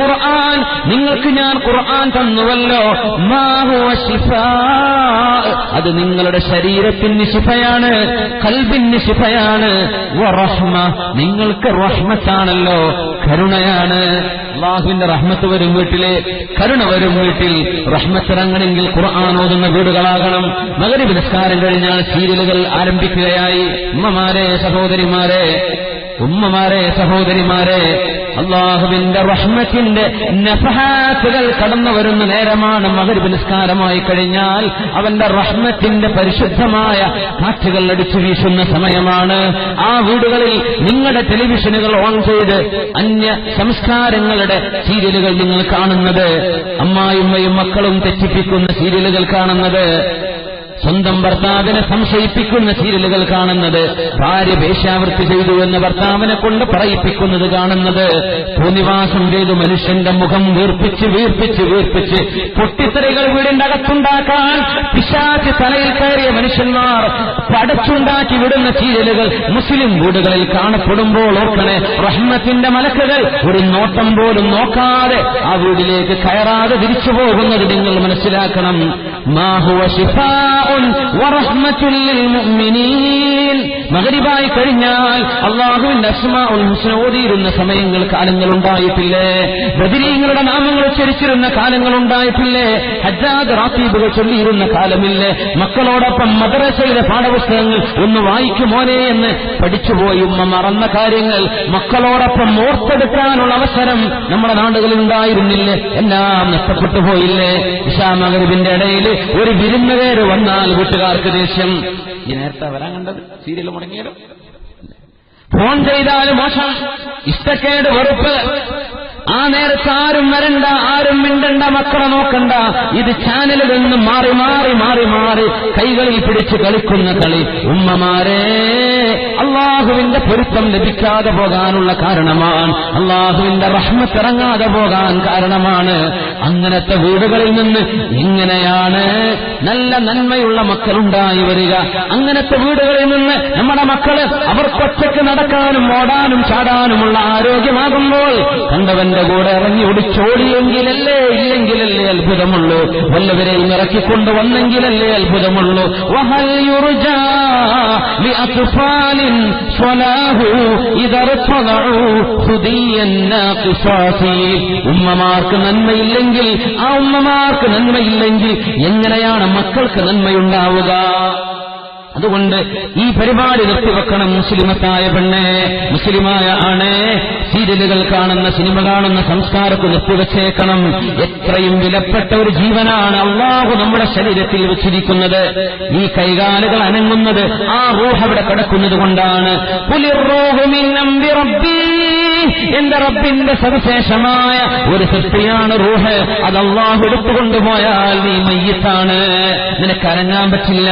ഖുർആൻ. നിങ്ങൾക്ക് ഞാൻ ഖുർആൻ തന്നുവല്ലോ. അത് നിങ്ങളുടെ ശരീരത്തിന് ശിഫയാണ് കൽബിന് ശിഫയാണ്. നിങ്ങൾക്ക് റഹ്മത്താണല്ലോ കരുണയാണ്. അള്ളാഹുവിന്റെ റഹ്മത്ത് വരും വീട്ടിലെ കരുണ വരും വീട്ടിൽ. റഹ്മത്തിറങ്ങണമെങ്കിൽ ഖുർആൻ ഓതുന്ന വീടുകളാകണം. മകരവ് നിസ്കാരം കഴിഞ്ഞാൽ സീരിയലുകൾ ആരംഭിക്കുകയായി. ഉമ്മമാരെ സഹോദരിമാരെ ഉമ്മമാരെ സഹോദരിമാരെ അള്ളാഹുവിന്റെ റഹ്മത്തിന്റെ നഫഹാത്തുകൾ കടന്നു വരുന്ന നേരമാണ് മകരിബ് നിസ്കാരമായി കഴിഞ്ഞാൽ അവന്റെ റഹ്മത്തിന്റെ പരിശുദ്ധമായ കാറ്റുകൾ അടിച്ചു വീശുന്ന സമയമാണ്. ആ വീടുകളിൽ നിങ്ങളുടെ ടെലിവിഷനുകൾ ഓൺ ചെയ്ത് അന്യ സംസ്കാരങ്ങളുടെ സീരിയലുകൾ നിങ്ങൾ കാണുന്നത്. അമ്മായിമ്മയും മക്കളും തെറ്റിപ്പിക്കുന്ന സീരിയലുകൾ കാണുന്നത്. സ്വന്തം ഭർത്താവിനെ സംശയിപ്പിക്കുന്ന സീരിയലുകൾ കാണുന്നത് ഭാര്യ വേശ്യാവൃത്തി ചെയ്തു എന്ന് ഭർത്താവിനെ കൊണ്ട് പറയിപ്പിക്കുന്നത് കാണുന്നത് ഭൂനിവാസം ചെയ്തു മനുഷ്യന്റെ മുഖം വീർപ്പിച്ച് വീർപ്പിച്ച് വീർപ്പിച്ച് പൊട്ടിത്തെറികൾ വീടിന്റെ അകത്തുണ്ടാക്കാൻ പിശാച്ച് തലയിൽ കയറിയ മനുഷ്യന്മാർ പടച്ചുണ്ടാക്കി വിടുന്ന സീരിയലുകൾ മുസ്ലിം വീടുകളിൽ കാണപ്പെടുമ്പോൾ ഓർക്കണേ റഹ്മത്തിന്റെ മലക്കുകൾ ഒരു നോട്ടം പോലും നോക്കാതെ ആ വീടിലേക്ക് കയറാതെ തിരിച്ചു പോകുന്നത് നിങ്ങൾ മനസ്സിലാക്കണം. മാഹുവ ഷിഫാഉൻ മഗ്രിബായി കഴിഞ്ഞാൽ അള്ളാഹുവിന്റെ അസ്മാഉൽ ഹുസ്ന ഓതിയിരുന്ന സമയങ്ങൾ കാലങ്ങൾ ഉണ്ടായിട്ടില്ലേ ബദിരീങ്ങളുടെ നാമങ്ങൾ ഉച്ചരിച്ചിരുന്ന കാലങ്ങൾ ഉണ്ടായിട്ടില്ലേ ഹജ്ജാദ് റാത്തീബുകൾ ചൊല്ലിയിരുന്ന കാലമില്ലേ? മക്കളോടൊപ്പം മദ്രസയിലെ പാഠപുസ്തകങ്ങൾ ഒന്ന് വായിക്കുമോനെ എന്ന് പഠിച്ചുപോയി ഉമ്മ മറന്ന കാര്യങ്ങൾ. മക്കളോടൊപ്പം ഓർത്തെടുക്കാനുള്ള അവസരം നമ്മുടെ നാടുകളിൽ ഉണ്ടായിരുന്നില്ലേ എല്ലാം നഷ്ടപ്പെട്ടു പോയില്ലേ? ഇഷാ മകരിബിന്റെ ഇടയിൽ ഒരു വിരുന്നുകേര് വന്നാൽ വീട്ടുകാർക്ക് ദേഷ്യം. ഈ നേരത്തെ വരാൻ കണ്ടത് സീരിയൽ മുടങ്ങിയാലും ഫോൺ ചെയ്താലും മോശം. ഇഷ്ടക്കേട് വെറുപ്പ്. ആ നേരത്ത് ആരും വരണ്ട ആരും മിണ്ടണ്ട മക്കളെ നോക്കണ്ട. ഇത് ചാനലിൽ നിന്ന് മാറി മാറി മാറി മാറി കൈകളിൽ പിടിച്ച് കളിക്കുന്ന കളി. ഉമ്മമാരെ അള്ളാഹുവിന്റെ പൊരുത്തം ലഭിക്കാതെ പോകാനുള്ള കാരണമാണ്. അള്ളാഹുവിന്റെ റഹ്മത്ത് ഇറങ്ങാതെ പോകാൻ കാരണമാണ്. അങ്ങനത്തെ വീടുകളിൽ നിന്ന് ഇങ്ങനെയാണ് നല്ല നന്മയുള്ള മക്കളുണ്ടായി വരിക. അങ്ങനത്തെ വീടുകളിൽ നിന്ന് നമ്മുടെ മക്കൾ അവർക്കൊറ്റയ്ക്ക് നടക്കാനും ഓടാനും ചാടാനുമുള്ള ആരോഗ്യമാകുമ്പോൾ കണ്ടവന്റെ കൂടെ ഇറങ്ങി ഒടിച്ചോടിയെങ്കിലല്ലേ ഇല്ലെങ്കിലല്ലേ അത്ഭുതമുള്ളൂ. വല്ലവരെയും ഇറക്കിക്കൊണ്ട് വന്നെങ്കിലല്ലേ അത്ഭുതമുള്ളൂ. ഉമ്മമാർക്ക് നന്മയില്ലെങ്കിൽ ആ ഉമ്മമാർക്ക് നന്മയില്ലെങ്കിൽ എങ്ങനെയാണ് മക്കൾക്ക് നന്മയുണ്ടാവുക? അതുകൊണ്ട് ഈ പരിപാടി നിർത്തിവെക്കണം മുസ്ലിമത്തായ പെണ്ണെ മുസ്ലിമായ ആണ്. സീരിയലുകൾ കാണുന്ന സിനിമ കാണുന്ന സംസ്കാരത്തെ നിർത്തിവെച്ചേക്കണം. എത്രയും വിലപ്പെട്ട ഒരു ജീവനാണ് അള്ളാഹു നമ്മുടെ ശരീരത്തിൽ വെച്ചിരിക്കുന്നത്. ഈ കൈകാലുകൾ അനങ്ങുന്നത് ആ റൂഹ് അവിടെ കിടക്കുന്നത് കൊണ്ടാണ്. എന്റെ റബ്ബിന്റെ സവിശേഷമായ ഒരു സൃഷ്ടിയാണ് റൂഹ്. അത് അള്ളാഹു എടുത്തുകൊണ്ടുപോയാൽ നീ മയ്യത്താണ്. നിനക്ക് അനങ്ങാൻ പറ്റില്ല.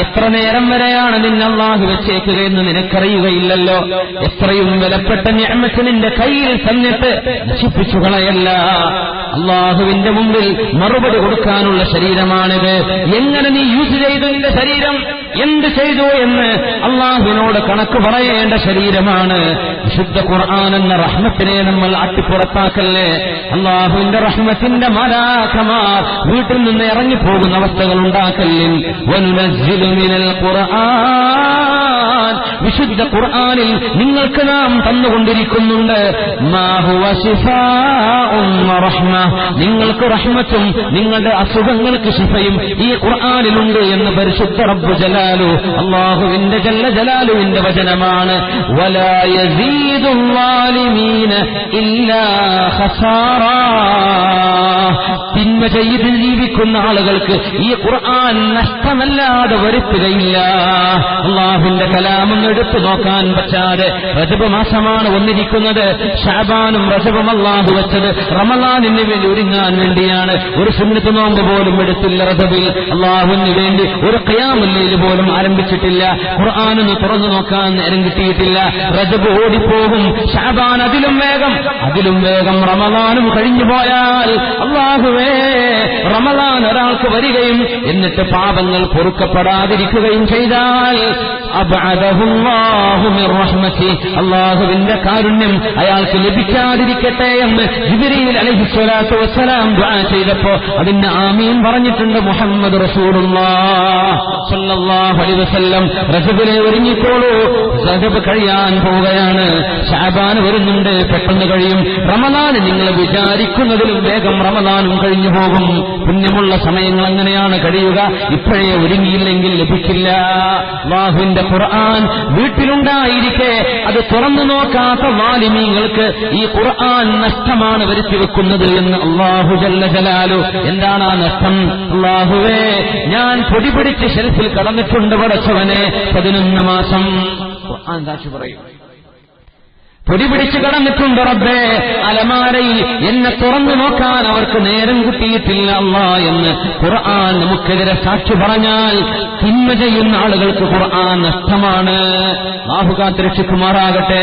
എത്ര നേരം വരെയാണ് നിന്നെ അള്ളാഹു വെച്ചേക്കുക എന്ന് നിനക്കറിയുകയില്ലല്ലോ. എത്രയും വിലപ്പെട്ട ഞാമത്ത് നിന്റെ കയ്യിൽ തന്നിട്ട് നശിപ്പിച്ചു കളയല്ല. അള്ളാഹുവിന്റെ മുമ്പിൽ മറുപടി കൊടുക്കാനുള്ള ശരീരമാണിത്. എങ്ങനെ നീ യൂസ് ചെയ്തു നിന്റെ ശരീരം? എന്ത് ചെയ്തു എന്ന് അള്ളാഹുവിനോട് കണക്ക് പറയേണ്ട ശരീരമാണ്. വിശുദ്ധ ഖുർആൻ എന്ന റഹ്മത്തിനെ നമ്മൾ അട്ടിപ്പുറത്താക്കല്ലേ അള്ളാഹുവിന്റെ റഹ്മത്തിന്റെ മലാഖമാർ വീട്ടിൽ നിന്ന് ഇറങ്ങിപ്പോകുന്ന അവസ്ഥകൾ ഉണ്ടാക്കല്ലേ? വനുനസ്സിലു മിനൽ ഖുർആൻ. വിശുദ്ധ ഖുർആാനിൽ നിങ്ങൾക്ക് നാം തന്നുകൊണ്ടിരിക്കുന്നുണ്ട്. നിങ്ങൾക്ക് റഹ്മത്തും നിങ്ങളുടെ അസുഖങ്ങൾക്ക് ശിഫയും ഈ ഖുർആാനിലുണ്ട് എന്ന് പരിശുദ്ധ റബ്ബു ജലാലു അള്ളാഹുവിന്റെ ജല്ല ജലാലുവിന്റെ വചനമാണ്. തിന്മ ചെയ്ത് ജീവിക്കുന്ന ആളുകൾക്ക് ഈ ഖുർആൻ നഷ്ടമല്ലാതെ വരുത്തുകയില്ല. അള്ളാഹുവിന്റെ കലാമം എടുത്തു നോക്കാൻ പറ്റാതെ റജബ് മാസമാണ് വന്നിരിക്കുന്നത്. ഷാബാനും റജബും അള്ളാഹു വെച്ചത് റമലാനിന് വേണ്ടി ഒരുങ്ങാൻ വേണ്ടിയാണ്. ഒരു സുന്നത്ത് നോമ്പ് പോലും എടുത്തില്ല റജബിൽ. അള്ളാഹുവിന് വേണ്ടി ഒരു കയാമില്ലയിൽ പോലും ആരംഭിച്ചിട്ടില്ല. ഖുർആാനൊന്ന് തുറന്നു നോക്കാൻ നേരം കിട്ടിയിട്ടില്ല. റജബ് ഓടിപ്പോകും. ഷാബാൻ അതിലും വേഗം. അതിലും വേഗം റമദാനും കഴിഞ്ഞു പോയാൽ അള്ളാഹുവേ റമദാൻ ഒരാൾക്ക് വരികയും എന്നിട്ട് പാപങ്ങൾ പൊറുക്കപ്പെടാതിരിക്കുകയും ചെയ്താൽ അല്ലാഹുവിന്റെ കാരുണ്യം അയാൾക്ക് ലഭിക്കാതിരിക്കട്ടെ എന്ന് അലഹി സ്വലാത്തു വസ്സലാം ചെയ്തപ്പോ അതിന് ആമീൻ പറഞ്ഞിട്ടുണ്ട് മുഹമ്മദ് റസൂലുള്ളാഹ് സല്ലല്ലാഹു അലൈഹി വസല്ലം. റജബിലെ ഒരുങ്ങിക്കോളൂ. റജബ് കഴിയാൻ പോവുകയാണ്. ഷാബാൻ വരുന്നുണ്ട്. പെട്ടെന്ന് കഴിയും. റമദാൻ നിങ്ങൾ വിചാരിക്കുന്നതിലും വേഗം റമദാനും കഴിഞ്ഞു പോകും. പുണ്യമുള്ള സമയങ്ങൾ അങ്ങനെയാണ് കഴിയുക. ഇപ്പോഴേ ഒരുങ്ങിയില്ലെങ്കിൽ ലഭിക്കില്ല. അള്ളാഹുവിന്റെ ഖുർആൻ വീട്ടിലുണ്ടായിരിക്കെ അത് തുറന്നു നോക്കാത്ത വാലിമീങ്ങൾക്ക് ഈ ഖുർആൻ നഷ്ടമാണ് വരുത്തി വെക്കുന്നത് എന്ന് അള്ളാഹു ജല്ല ജലാലു. എന്താണ് ആ നഷ്ടം? അള്ളാഹുവേ ഞാൻ പൊടിപിടിച്ച് പിടിച്ച് ഷെൽഫിൽ കടന്നിട്ടുണ്ട് പടച്ചവനെ. പതിനൊന്ന് മാസം ഖുർആൻ സാക്ഷി പറയും. പൊടി പിടിച്ചു കടന്നിട്ടുണ്ട് റബ്ബേ. അലമാരയിൽ എന്നെ തുറന്നു നോക്കാൻ അവർക്ക് നേരം കിട്ടിയിട്ടില്ല അല്ല എന്ന് ഖുർആൻ നമുക്കെതിരെ സാക്ഷി പറഞ്ഞാൽ തിന്മ ചെയ്യുന്ന ആളുകൾക്ക് ഖുർആൻ നഷ്ടമാണ്. ബാഹുകാത്ത് രക്ഷിക്കുമാറാകട്ടെ